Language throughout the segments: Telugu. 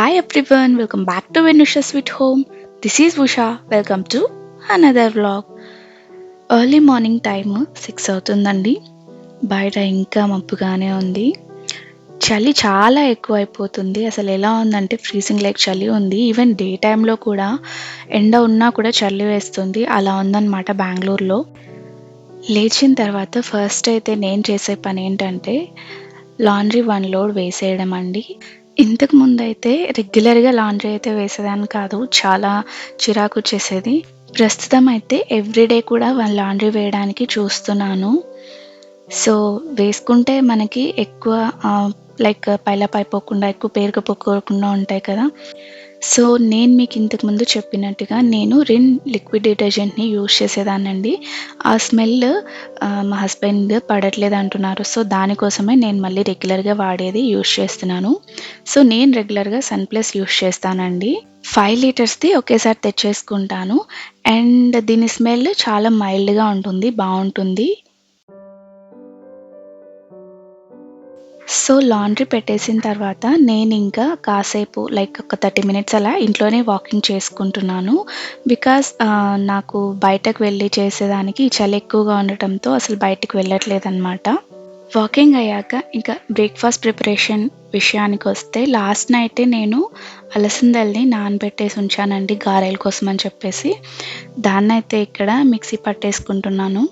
Hi everyone welcome back to Venusha sweet home this is Usha welcome to another vlog early morning time six అవుతుందండి. బయట ఇంకా మబ్బుగానే ఉంది. చలి చాలా ఎక్కువ అయిపోతుంది అసలు ఎలా ఉందంటే ఫ్రీజింగ్ లైక్ చలి ఉంది. ఈవెన్ డే టైంలో కూడా ఎండ ఉన్నా కూడా చలి వేస్తుంది. అలా ఉందన్నమాట బెంగళూరులో. లేచిన తర్వాత ఫస్ట్ అయితే నేను చేసే పని ఏంటంటే లాండ్రీ వన్ లోడ్ వేసేయడం అండి ఇంతకు ముందు అయితే రెగ్యులర్గా లాండ్రీ అయితే వేసేదాన్ని కాదు చాలా చిరాకు వచ్చేసేది. ప్రస్తుతం అయితే ఎవ్రీడే కూడా వన్ లాండ్రీ వేయడానికి చూస్తున్నాను. సో వేసుకుంటే మనకి ఎక్కువ లైక్ పైలా పైపోకుండా ఎక్కువ పేరుకుపోకుండా ఉంటాయి కదా. సో నేను మీకు ఇంతకుముందు చెప్పినట్టుగా నేను రిన్ లిక్విడ్ డిటర్జెంట్ని యూజ్ చేసేదానండి ఆ స్మెల్ మా హస్బెండ్ పడట్లేదు అంటున్నారు. సో దానికోసమే నేను మళ్ళీ రెగ్యులర్గా వాడేది యూజ్ చేస్తున్నాను. సో నేను రెగ్యులర్గా సన్ ప్లస్ యూజ్ చేస్తానండి. ఫైవ్ లీటర్స్ది ఒకేసారి తెచ్చేసుకుంటాను. అండ్ దీని స్మెల్ చాలా మైల్డ్గా ఉంటుంది బాగుంటుంది. సో లాండ్రీ పెట్టేసిన తర్వాత నేను ఇంకా కాసేపు లైక్ ఒక థర్టీ మినిట్స్ అలా ఇంట్లోనే వాకింగ్ చేసుకుంటున్నాను. బికాస్ నాకు బయటకు వెళ్ళి చేసేదానికి చలి ఎక్కువగా ఉండటంతో అసలు బయటకు వెళ్ళట్లేదన్నమాట. వాకింగ్ అయ్యాక ఇంకా బ్రేక్ఫాస్ట్ ప్రిపరేషన్ విషయానికి వస్తే లాస్ట్ నైటే నేను అలసందల్ని నానబెట్టేసి ఉంచానండి గారెల కోసం అని చెప్పేసి. దాన్నైతే ఇక్కడ మిక్సీ పట్టేసుకుంటున్నాను.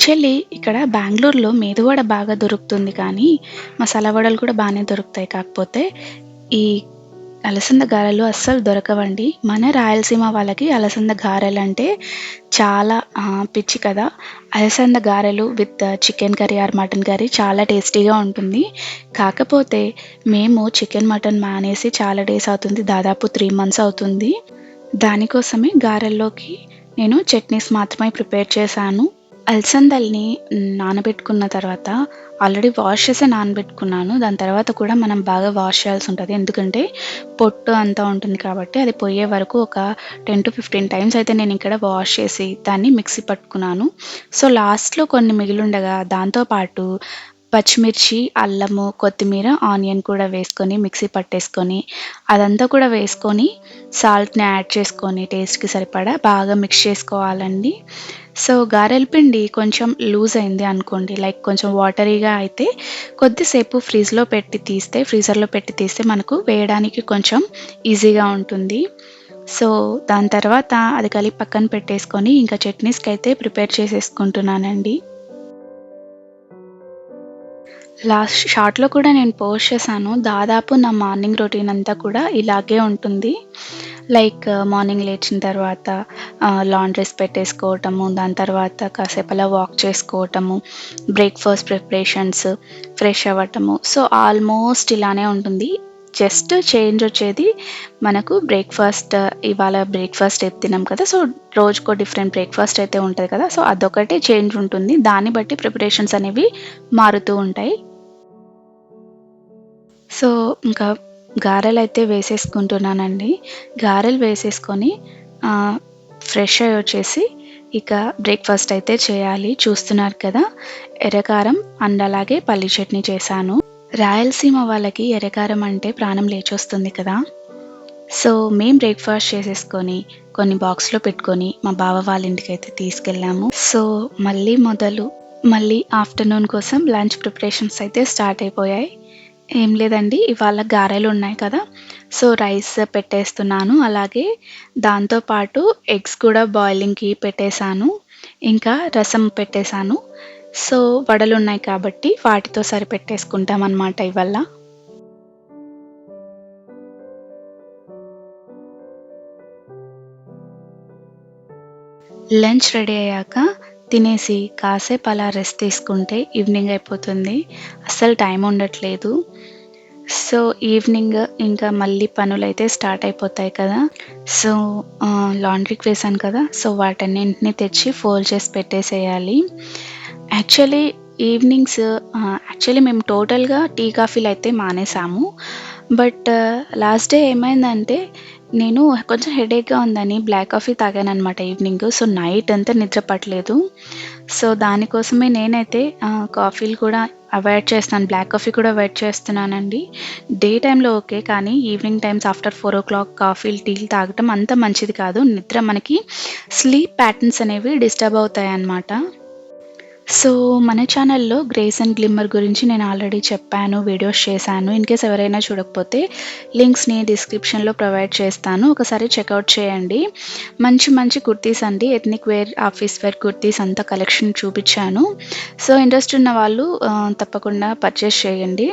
యాక్చువల్లీ ఇక్కడ బెంగళూరులో మేదువడ బాగా దొరుకుతుంది కానీ మసాలా వడలు కూడా బాగానే దొరుకుతాయి. కాకపోతే ఈ అలసంద గారెలు అస్సలు దొరకవండి. మన రాయలసీమ వాళ్ళకి అలసంద గారెలు అంటే చాలా పిచ్చి కదా. అలసంద గారెలు with chicken curry or mutton curry చాలా టేస్టీగా ఉంటుంది. కాకపోతే మేము చికెన్ మటన్ మానేసి చాలా డేస్ అవుతుంది దాదాపు త్రీ మంత్స్ అవుతుంది. దానికోసమే గారెల్లోకి నేను చట్నీస్ మాత్రమే ప్రిపేర్ చేశాను. అలసందల్ని నానబెట్టుకున్న తర్వాత ఆల్రెడీ వాష్ చేసి నానబెట్టుకున్నాను. దాని తర్వాత కూడా మనం బాగా వాష్ చేయాల్సి ఉంటుంది. ఎందుకంటే పొట్టు అంతా ఉంటుంది కాబట్టి అది పోయే వరకు ఒక టెన్ టు ఫిఫ్టీన్ టైమ్స్ అయితే నేను ఇక్కడ వాష్ చేసి దాన్ని మిక్సీ పట్టుకున్నాను. సో లాస్ట్లో కొన్ని మిగిలిండగా దాంతోపాటు పచ్చిమిర్చి అల్లము కొత్తిమీర ఆనియన్ కూడా వేసుకొని మిక్సీ పట్టేసుకొని అదంతా కూడా వేసుకొని సాల్ట్ని యాడ్ చేసుకొని టేస్ట్కి సరిపడా బాగా మిక్స్ చేసుకోవాలండి. సో గారెల పిండి కొంచెం లూజ్ అయింది అనుకోండి లైక్ కొంచెం వాటరీగా అయితే కొద్దిసేపు ఫ్రిడ్జ్లో పెట్టి తీస్తే ఫ్రీజర్లో పెట్టి తీస్తే మనకు వేయడానికి కొంచెం ఈజీగా ఉంటుంది. సో దాని తర్వాత అది కలిపి పక్కన పెట్టేసుకొని ఇంకా చట్నీస్కి అయితే ప్రిపేర్ చేసేసుకుంటున్నానండి. లాస్ట్ షార్ట్లో కూడా నేను పోస్ట్ చేశాను. దాదాపు నా మార్నింగ్ రొటీన్ అంతా కూడా ఇలాగే ఉంటుంది. లైక్ uh, మార్నింగ్ లేచిన తర్వాత uh, లాండ్రీస్ పెట్టేసుకోవటము దాని తర్వాత కాసేపు అలా వాక్ చేసుకోవటము బ్రేక్ఫాస్ట్ ప్రిపరేషన్స్ ఫ్రెష్ అవ్వటము. సో ఆల్మోస్ట్ ఇలానే ఉంటుంది. జస్ట్ చేంజ్ వచ్చేది మనకు బ్రేక్ఫాస్ట్ ఇవాళ బ్రేక్ఫాస్ట్ అయితే తినాం కదా సో రోజుకో డిఫరెంట్ బ్రేక్ఫాస్ట్ అయితే ఉంటుంది కదా సో అదొకటి చేంజ్ ఉంటుంది. దాన్ని బట్టి ప్రిపరేషన్స్ అనేవి మారుతూ ఉంటాయి. సో ఇంకా గారెలు అయితే వేసేసుకుంటున్నానండి. గారెలు వేసేసుకొని ఫ్రెష్ అయ్యి వచ్చేసి ఇక బ్రేక్ఫాస్ట్ అయితే చేయాలి. చూస్తున్నారు కదా ఎర్రకారం అండ్ అలాగే పల్లి చట్నీ చేశాను. రాయలసీమ వాళ్ళకి ఎర్రకారం అంటే ప్రాణం లేచొస్తుంది కదా. సో మేము బ్రేక్ఫాస్ట్ చేసేసుకొని కొన్ని బాక్స్లో పెట్టుకొని మా బావ వాళ్ళ ఇంటికి అయితే తీసుకెళ్ళాము. సో మళ్ళీ మొదలు మళ్ళీ ఆఫ్టర్నూన్ కోసం లంచ్ ప్రిపరేషన్స్ అయితే స్టార్ట్ అయిపోయాయి. ఏం లేదండి ఇవాళ గారెలు ఉన్నాయి కదా. సో రైస్ పెట్టేస్తున్నాను. అలాగే దాంతోపాటు ఎగ్స్ కూడా బాయిలింగ్కి పెట్టేశాను. ఇంకా రసం పెట్టేశాను. సో వడలు ఉన్నాయి కాబట్టి వాటితో సరిపెట్టేసుకుంటాం అన్నమాట ఇవాళ. లంచ్ రెడీ అయ్యాక తినేసి కాసేపు అలా రెస్ట్ తీసుకుంటే ఈవినింగ్ అయిపోతుంది. అస్సలు టైం ఉండట్లేదు. సో ఈవినింగ్ ఇంకా మళ్ళీ పనులు అయితే స్టార్ట్ అయిపోతాయి కదా. సో లాండ్రీకి వేసాను కదా. సో వాటన్నింటినీ తెచ్చి ఫోల్డ్ చేసి పెట్టేసేయాలి. యాక్చువల్లీ ఈవినింగ్స్ యాక్చువల్లీ మేము టోటల్గా టీ కాఫీలు అయితే మానేసాము. బట్ లాస్ట్ డే ఏమైందంటే నేను కొంచెం హెడేక్‌గా ఉందని బ్లాక్ కాఫీ తాగాననమాట ఈవినింగ్. సో, నైట్ అంతా నిద్ర పట్టలేదు. సో, దానికోసమే నేనైతే కాఫీలు కూడా అవాయిడ్ చేస్తాను. బ్లాక్ కాఫీ కూడా అవాయిడ్ చేస్తున్నానండి. డే టైంలో ఓకే. కానీ ఈవినింగ్ టైమ్స్ ఆఫ్టర్ 4:00 కాఫీలు, టీలు తాగటం అంత మంచిది కాదు. నిద్ర మనకి స్లీప్ ప్యాటర్న్స్ అనేవి డిస్టర్బ్ అవుతాయి అన్నమాట సో, మన ఛానల్‌లో 'గ్రేస్ అండ్ గ్లిమ్మర్' గురించి నేను ఆల్రెడీ చెప్పాను. వీడియోస్ చేశాను. ఇన్‌కేస్ ఎవరైనా చూడకపోతే లింక్స్‌ని డిస్క్రిప్షన్‌లో ప్రొవైడ్ చేస్తాను. ఒకసారి చెక్అవుట్ చేయండి. మంచి మంచి కుర్తీస్ అండి. Ethnic wear, office wear kurtis అంతా కలెక్షన్ చూపించాను సో, ఇంట్రెస్ట్ ఉన్న వాళ్ళు తప్పకుండా పర్చేస్ చేయండి.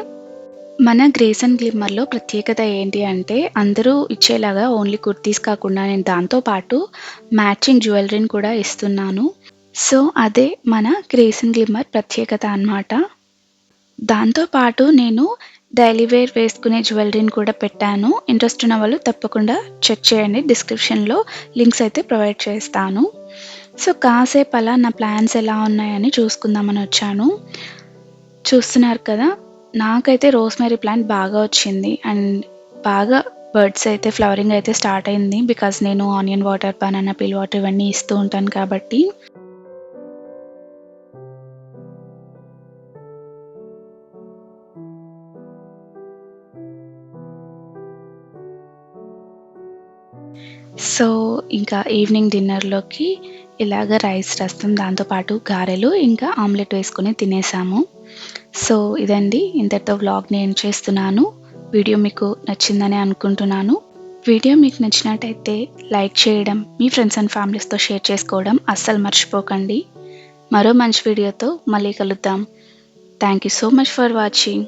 మన 'గ్రేస్ అండ్ గ్లిమ్మర్‌లో' ప్రత్యేకత ఏంటి అంటే అందరూ ఇచ్చేలాగా ఓన్లీ కుర్తీస్ కాకుండా నేను దాంతో పాటు మ్యాచింగ్ జ్యువెలరీని కూడా ఇస్తున్నాను. సో, అదే మన 'గ్రేస్ గ్లిమ్మర్' ప్రత్యేకత అనమాట. దాంతో పాటు నేను డైలీ వేర్ వేసుకునే జ్యువెలరీని కూడా పెట్టాను. ఇంట్రెస్ట్ ఉన్న వాళ్ళు తప్పకుండా చెక్ చేయండి. డిస్క్రిప్షన్‌లో లింక్స్ అయితే ప్రొవైడ్ చేస్తాను. సో, కాసేపు అలా నా ప్లాన్స్ ఎలా ఉన్నాయని చూసుకుందామని వచ్చాను. చూస్తున్నారు కదా! నాకైతే రోస్‌మెరీ ప్లాంట్ బాగా వచ్చింది. అండ్ బాగా బర్డ్స్ అయితే ఫ్లవరింగ్ అయితే స్టార్ట్ అయింది. బికాజ్ నేను onion water, banana peel water ఇవన్నీ ఇస్తూ ఉంటాను కాబట్టి. సో, ఇంకా ఈవినింగ్ డిన్నర్‌లోకి ఇలాగ రైస్, రసం దాంతో పాటు గారెలు, ఇంకా ఆమ్లెట్ వేసుకొని తినేసాము. సో, ఇదండి ఇంతటితో వ్లాగ్ నేను చేస్తున్నాను. వీడియో మీకు నచ్చిందని అనుకుంటున్నాను. వీడియో మీకు నచ్చినట్టయితే లైక్ చేయడం, మీ ఫ్రెండ్స్ అండ్ ఫ్యామిలీస్‌తో షేర్ చేసుకోవడం అస్సలు మర్చిపోకండి. మరో మంచి వీడియోతో మళ్ళీ కలుద్దాం. Thank you so much for watching.